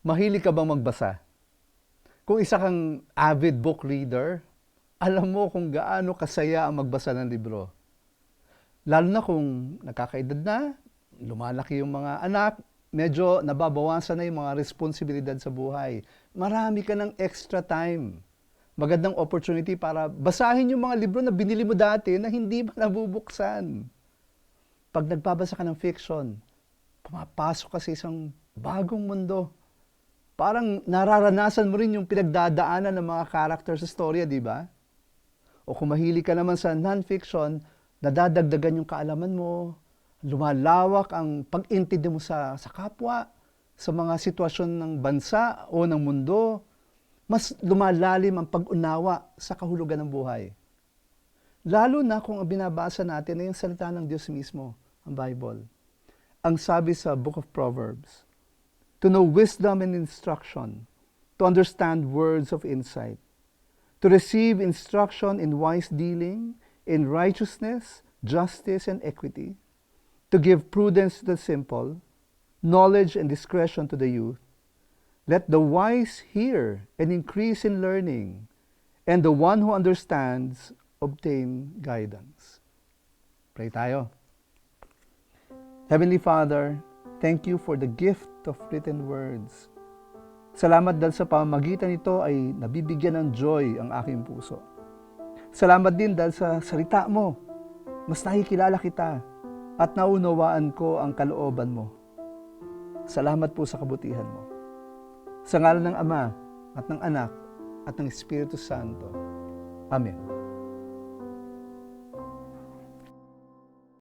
Mahilig ka bang magbasa? Kung isa kang avid book reader, alam mo kung gaano kasaya ang magbasa ng libro. Lalo na kung nakakaedad na, lumalaki yung mga anak, medyo nababawasan na yung mga responsibilidad sa buhay. Marami ka ng extra time. Magandang opportunity para basahin yung mga libro na binili mo dati na hindi pa nabubuksan. Pag nagbabasa ka ng fiction, pumapasok ka sa isang bagong mundo. Parang nararanasan mo rin yung pinagdadaanan ng mga character sa storya, di ba? O kung mahilig ka naman sa non-fiction, nadadagdagan yung kaalaman mo, lumalawak ang pag-intindi mo sa, sa kapwa, sa mga sitwasyon ng bansa o ng mundo, mas lumalalim ang pag-unawa sa kahulugan ng buhay. Lalo na kung ang binabasa natin ay yung salita ng Diyos mismo, ang Bible. Ang sabi sa Book of Proverbs, to know wisdom and instruction, to understand words of insight, to receive instruction in wise dealing, in righteousness, justice, and equity, to give prudence to the simple, knowledge and discretion to the youth. Let the wise hear and increase in learning, and the one who understands obtain guidance. Pray tayo. Heavenly Father, thank you for the gift of written words. Salamat dahil sa pamamagitan nito ay nabibigyan ng joy ang aking puso. Salamat din dahil sa salita mo, mas nakikilala kita at naunawaan ko ang kalooban mo. Salamat po sa kabutihan mo. Sa ngalan ng Ama at ng Anak at ng Espiritu Santo. Amen.